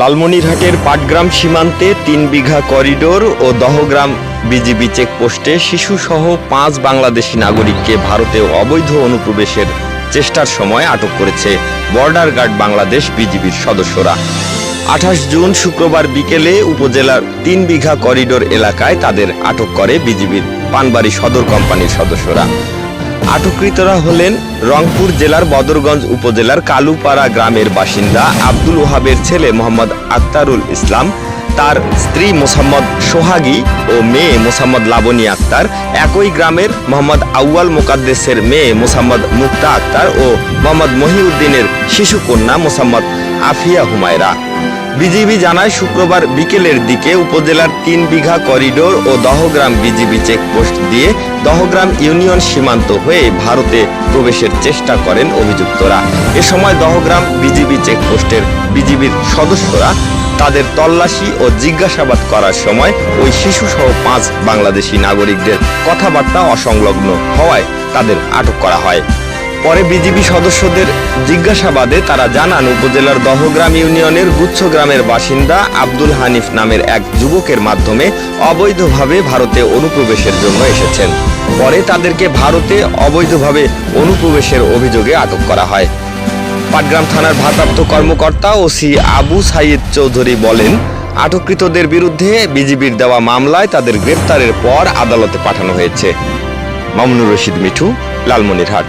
লালমনিরহাটের পাটগ্রাম সীমান্তে তিন বিঘা করিডোর ও দহগ্রাম বিজিবি চেকপোস্টে শিশুসহ পাঁচ বাংলাদেশি নাগরিককে ভারতে অবৈধ অনুপ্রবেশের চেষ্টার সময় আটক করেছে বর্ডার গার্ড বাংলাদেশ বিজিবির সদস্যরা। আঠাশ জুন শুক্রবার বিকেলে উপজেলার তিন বিঘা করিডোর এলাকায় তাদের আটক করে বিজিবির পানবাড়ি সদর কোম্পানির সদস্যরা। আটককৃতরা হলেন রংপুর জেলার বদরগঞ্জ উপজেলার কালুপাড়া গ্রামের বাসিন্দা আব্দুল ওহাবের ছেলে মোহাম্মদ আক্তারুল ইসলাম, তার স্ত্রী মোসাম্মদ সোহাগী ও মেয়ে মোসাম্মদ লাবনী আক্তার, একই গ্রামের মোহাম্মদ আউয়াল মোকাদ্দেসের মেয়ে মোসাম্মদ মুক্তা আক্তার ও মোহাম্মদ মহিউদ্দিনের শিশুকন্যা মোসাম্মদ আফিয়া হুমায়রা। বিজিবি জানায়, শুক্রবার বিকেলের দিকে উপজেলার তিন বিঘা করিডোর ও দহগ্রাম বিজিবি চেকপোস্ট দিয়ে দহগ্রাম ইউনিয়ন সীমান্ত হয়ে ভারতে প্রবেশের চেষ্টা করেন অভিযুক্তরা। এ সময় দহগ্রাম বিজিবি চেকপোস্টের বিজিবির সদস্যরা তাদের তল্লাশি ও জিজ্ঞাসাবাদ করার সময় ওই শিশুসহ পাঁচ বাংলাদেশি নাগরিকদের কথাবার্তা অসংলগ্ন হওয়ায় তাদের আটক করা হয়। পরে বিজিবি সদস্যদের জিজ্ঞাসাবাদে তারা জানান, উপজেলার দহগ্রাম ইউনিয়নের গুচ্ছ গ্রামের বাসিন্দা আব্দুল হানিফ নামের এক যুবকের মাধ্যমে অবৈধভাবে ভারতে অনুপ্রবেশের জন্য এসেছেন। পরে তাদেরকে ভারতে অবৈধভাবে অনুপ্রবেশের অভিযোগে আটক করা হয়। পাটগ্রাম থানার ভারপ্রাপ্ত কর্মকর্তা ওসি আবু সাইদ চৌধুরী বলেন, আটককৃতদের বিরুদ্ধে বিজিবির দেওয়া মামলায় তাদের গ্রেপ্তারের পর আদালতে পাঠানো হয়েছে। মামুনুর রশিদ মিঠু, লালমনিরহাট।